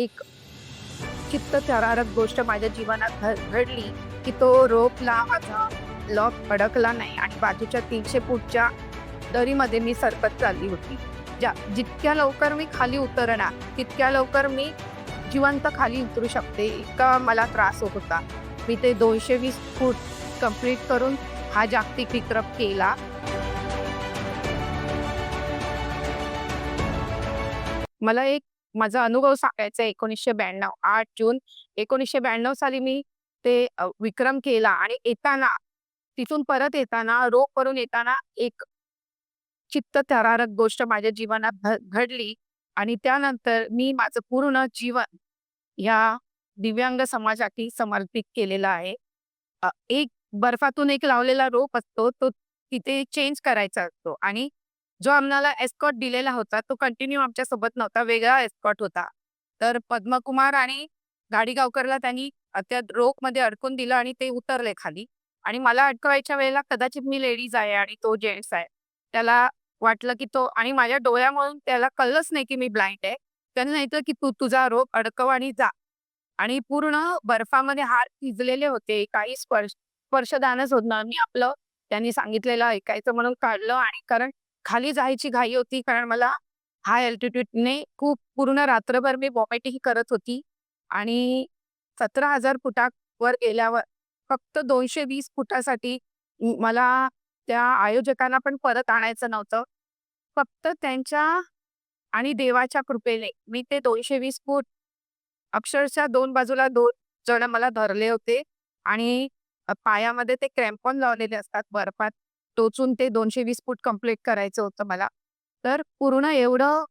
एक चित्तथरारक गोष्ट माझ्या जीवनात घडली की तो रोपला माझा लॉक अडकला नाही आणि बाजूच्या तीनशे फूटच्या दरीमध्ये मी सरकत चालली होती. ज्या जितक्या लवकर मी खाली उतरणार तितक्या लवकर मी जिवंत खाली उतरू शकते इतका मला त्रास होत होता. मी ते दोनशे वीस फूट कंप्लीट करून हा जागतिक विक्रम केला. मला एक माझा अनुभव सांगायचा एकोणीसशे ब्याण्णव आठ जून एकोणीसशे ब्याण्णव साली मी ते विक्रम केला आणि येताना तिथून परत येताना रोग करून येताना एक चित्त थरारक गोष्ट माझ्या जीवनात घडली आणि त्यानंतर मी माझं पूर्ण जीवन या दिव्यांग समाजासाठी समर्पित केलेलं आहे. एक बर्फातून एक लावलेला रोप असतो तो तिथे चेंज करायचा असतो आणि जो आम्हाला एस्कॉट दिलेला होता तो कंटिन्यू आमच्यासोबत नव्हता वेगळा एस्कॉट होता. तर पद्मकुमार आणि गाडीगावकरला त्यांनी त्या रोपमध्ये अडकून दिलं आणि ते उतरले खाली. आणि मला अडकवायच्या वेळेला कदाचित मी लेडीज आहे आणि तो जेंट्स आहे. त्याला वाटलं की तो आणि माझ्या डोळ्यामधून त्याला कळलंच नाही की मी ब्लाइंड आहे. त्याने सांगितलं की तू तुझा रोप अडकव आणि जा. आणि पूर्ण बर्फामध्ये हात भिजलेले होते. काही स्पर्श स्पर्शदानच होत ना मी आपलं त्यांनी सांगितलेलं ऐकायचं म्हणून काढलं आणि कारण खाली जायची घाई होती कारण मला हाय अल्टिट्यूडने खूप पूर्ण रात्रभर मी वॉमिटिंग करत होती. आणि सतरा हजार फुटावर गेल्यावर फक्त दोनशे वीस फुटासाठी मला त्या आयोजकांना पण परत आणायचं नव्हतं. फक्त त्यांच्या आणि देवाच्या कृपेने मी ते दोनशे वीस फूट अक्षरशः दोन बाजूला दोन जण मला धरले होते. आणि पायामध्ये ते क्रॅम्पॉन लावलेले असतात बर्फात. टोचून ते दोनशे वीस फूट कंप्लीट करायचं होतं मला. तर पूर्ण एवढं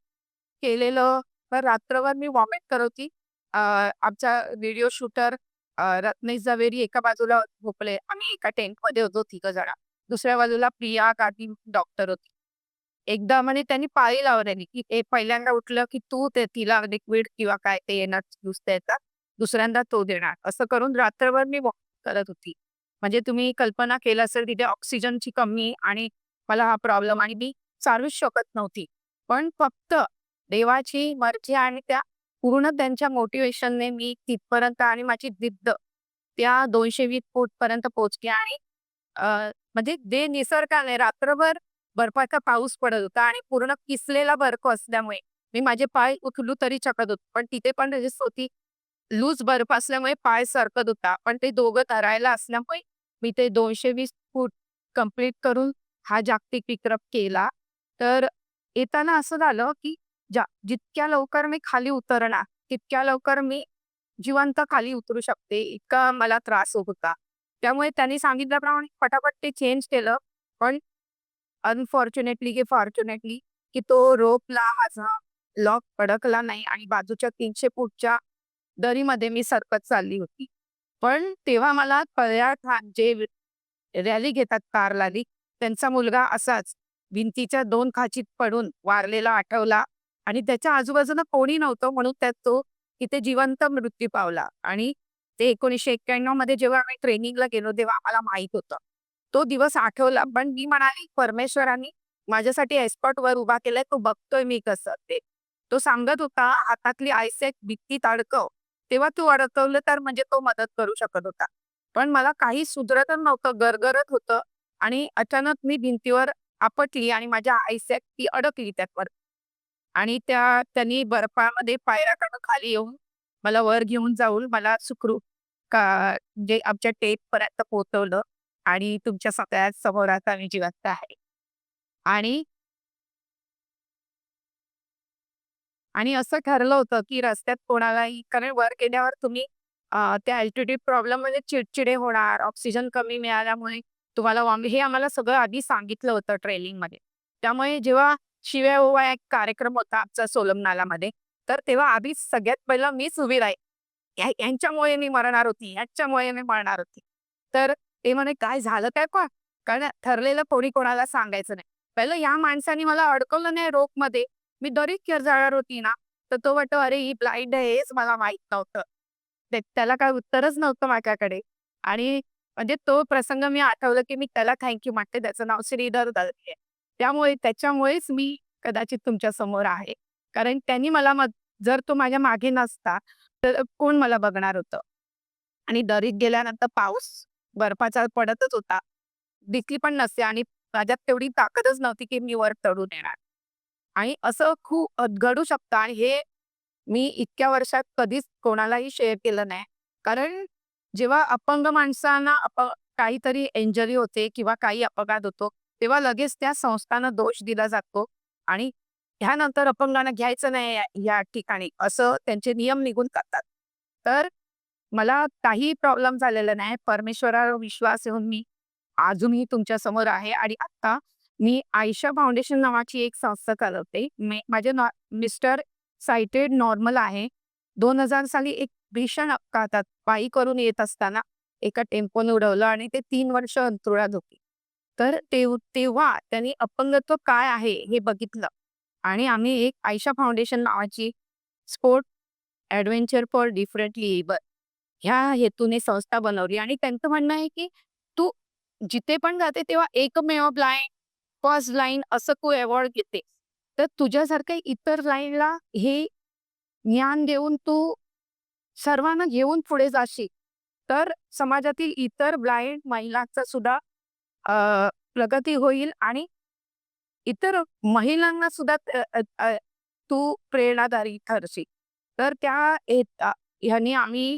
केलेलं तर रात्रभर मी वॉमिट करत होती. आमचा व्हिडिओ शूटर रत्नेश जावेरी एका बाजूला झोपले. आम्ही एका टेंटमध्ये होतो तिघ जण. दुसऱ्या बाजूला प्रिया गादी डॉक्टर होती. एकदा म्हणे त्यांनी पाळी लावलेली की पहिल्यांदा उठलं की तू ते तिला लिक्विड किंवा काय ते येणार ज्यूस द्यायचा. दुसऱ्यांदा तो देणार. असं करून रात्रभर मी वॉक करत होती. म्हणजे तुम्ही कल्पना केलं असेल तिथे ऑक्सिजनची कमी आणि मला हा प्रॉब्लेम आणि मी चालूच शकत नव्हती. पण फक्त देवाची मर्जी आणि त्या पूर्ण त्यांच्या मोटिवेशनने मी तिथपर्यंत आणि माझी जिद्द त्या दोनशे वीस फूट पर्यंत पोहोचली आणि म्हणजे जे निसर्गाने रात्रभर बर्फाचा पाऊस पडत होता आणि पूर्ण किसलेला बर्फ असल्यामुळे मी माझे पाय उचलू तरी शकत होतो पण तिथे पण रजिस्ट होती लूज बर्फ असल्यामुळे पाय सरकत होता पण ते दोघं धरायला असल्यामुळे मी ते दोनशे वीस फूट कंप्लीट करून हा जागतिक विक्रम केला. तर येताना असं झालं की जा जितक्या लवकर मी खाली उतरणार तितक्या लवकर मी जिवंत खाली उतरू शकते इतका मला त्रास होत. होता त्यामुळे त्यांनी सांगितल्याप्रमाणे फटाफट ते चेंज केलं. पण अनफॉर्च्युनेटली की फॉर्च्युनेटली की तो रोपला माझा लॉक अडकला नाही आणि बाजूच्या तीनशे फूटच्या दरीमध्ये मी सरकत चालली होती. पण तेव्हा मला कळ्या खान जे रॅली घेतात कार त्यांचा मुलगा असाच भिंतीच्या दोन खाचीत पडून वारलेला आठवला आणि त्याच्या आजूबाजूला कोणी नव्हतं म्हणून त्यात तो तिथे जिवंत मृत्यू पावला. आणि ते एकोणीसशे एक्क्याण्णवमध्ये जेव्हा आम्ही ट्रेनिंगला गेलो तेव्हा आम्हाला माहीत होतं. तो दिवस आठवला पण मी म्हणाली परमेश्वरांनी माझ्यासाठी एक्सपर्ट वर उभा केलाय तो बघतोय मी कसं ते. तो सांगत होता हातातली आयसेक भित्ती ताडकव तेव्हा तू अडकवलं तर म्हणजे तो मदत करू शकत होता. पण मला काही सुधरत नव्हतं गरगरत होतं आणि अचानक मी भिंतीवर आपटली आणि माझ्या आईसॅक ती अडकली त्यावर. आणि त्या त्यांनी बर्फामध्ये पायऱ्या काढून खाली येऊन मला वर घेऊन जाऊन मला सुखरू का जे आमच्या टेप पर्यंत पोहोचवलं आणि तुमच्या सगळ्यात समोर आता मी जिवंत आहे. आणि आणि असं ठरलं होतं की रस्त्यात कोणालाही कारण वर गेल्यावर तुम्ही त्या अल्टिट्यूड प्रॉब्लेममध्ये चिडचिडे होणार ऑक्सिजन कमी मिळाल्यामुळे तुम्हाला वॉम हे आम्हाला सगळं आधी सांगितलं होतं ट्रेनिंगमध्ये त्यामुळे जेव्हा शिव्या ओवा एक कार्यक्रम होता आमचा सोलमनालामध्ये तर तेव्हा आधी सगळ्यात पहिलं मीच उभी आहे यांच्यामुळे मी मरणार होती यांच्यामुळे मी मरणार होती. तर ते म्हणे काय झालं काय का कारण ठरलेलं कोणी कोणाला सांगायचं नाही. पहिलं या माणसाने मला अडकवलं नाही रोपमध्ये मी दरीत केअर जाणार होती ना तर तो वाटतो अरे ही ब्लाइंड आहे हेच मला माहीत नव्हतं त्याला काय उत्तरच नव्हतं माझ्याकडे आणि म्हणजे तो प्रसंग मी आठवलं की मी त्याला थँक्यू म्हणते त्याचं नाव श्रीधर दळके त्यामुळे त्याच्यामुळेच मी कदाचित तुमच्यासमोर आहे कारण त्यांनी मला जर तो माझ्या मागे नसता, तर कोण मला बघणार होतं? आणि दरीत गेल्यानंतर पाऊस बर्फाचा पडतच होता. दिसली पण नसते आणि माझ्यात तेवढी ताकदच नव्हती, की मी वर चढून येणार. आणि असं खूप घडू शकतं आणि हे मी इतक्या वर्षात कधीच कोणालाही शेअर केलं नाही. कारण जेव्हा अपंग माणसांना अप काहीतरी इंजरी होते किंवा काही अपघात होतो, तेव्हा लगेच त्या संस्थांना दोष दिला जातो आणि ह्यानंतर अपंगांना घ्यायचं नाही या ठिकाणी, असं त्यांचे नियम निघून करतात तर मला काही प्रॉब्लेम झालेला नाही. परमेश्वरावर विश्वास येऊन मी अजूनही तुमच्यासमोर आहे आणि आता मी आयशा फाउंडेशन नावाची एक संस्था चालवते. माझे नॉ मिस्टर सायटेड नॉर्मल आहे. दोन हजार साली एक भीषण अपघातात पायी करून येत असताना एका टेम्पोने उडवलं आणि ते तीन वर्ष अंतुळात होते. तर तेव्हा त्यांनी अपंगत्व काय आहे हे बघितलं आणि आम्ही एक आयशा फाउंडेशन नावाची sport adventure for differently able ह्या हेतूने संस्था बनवली आणि त्यांचं म्हणणं आहे, की तू जिथे पण जाते तेव्हा एकमेव ब्लाइंड, फर्स्ट लाईन असं तू अवॉर्ड घेते. तर तुझ्यासारख्या इतर लाईनला हे ज्ञान देऊन तू सर्वांना घेऊन पुढे जाशील, तर समाजातील इतर ब्लाइंड महिलांचा सुद्धा अ, प्रगती होईल आणि इतर महिलांना सुद्धा तू प्रेरणादारी ठरशील. तर त्या हेत ह्याने आम्ही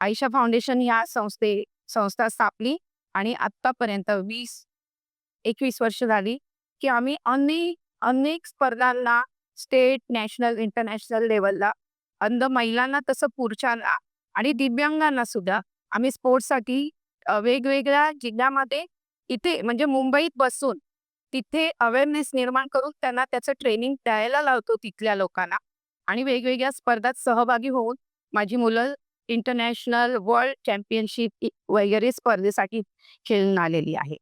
आयशा फाउंडेशन ह्या संस्थे संस्था स्थापली आणि आतापर्यंत वीस एकवीस वर्ष झाली, की आम्ही अनेक अनेक स्पर्धांना स्टेट, नॅशनल, इंटरनॅशनल लेवलला अंध महिलांना तसं पुरुषांना आणि दिव्यांगांना सुद्धा आम्ही स्पोर्ट्ससाठी वेगवेगळ्या जिल्ह्यामध्ये इथे म्हणजे मुंबईत बसून तिथे अवेअरनेस निर्माण करून त्यांना त्याचं ट्रेनिंग द्यायला लावतो तिथल्या लोकांना आणि वेगवेगळ्या स्पर्धात सहभागी होऊन माझी मुलं इंटरनॅशनल, वर्ल्ड चॅम्पियनशिप वगैरे स्पर्धेसाठी खेळून आलेली आहे.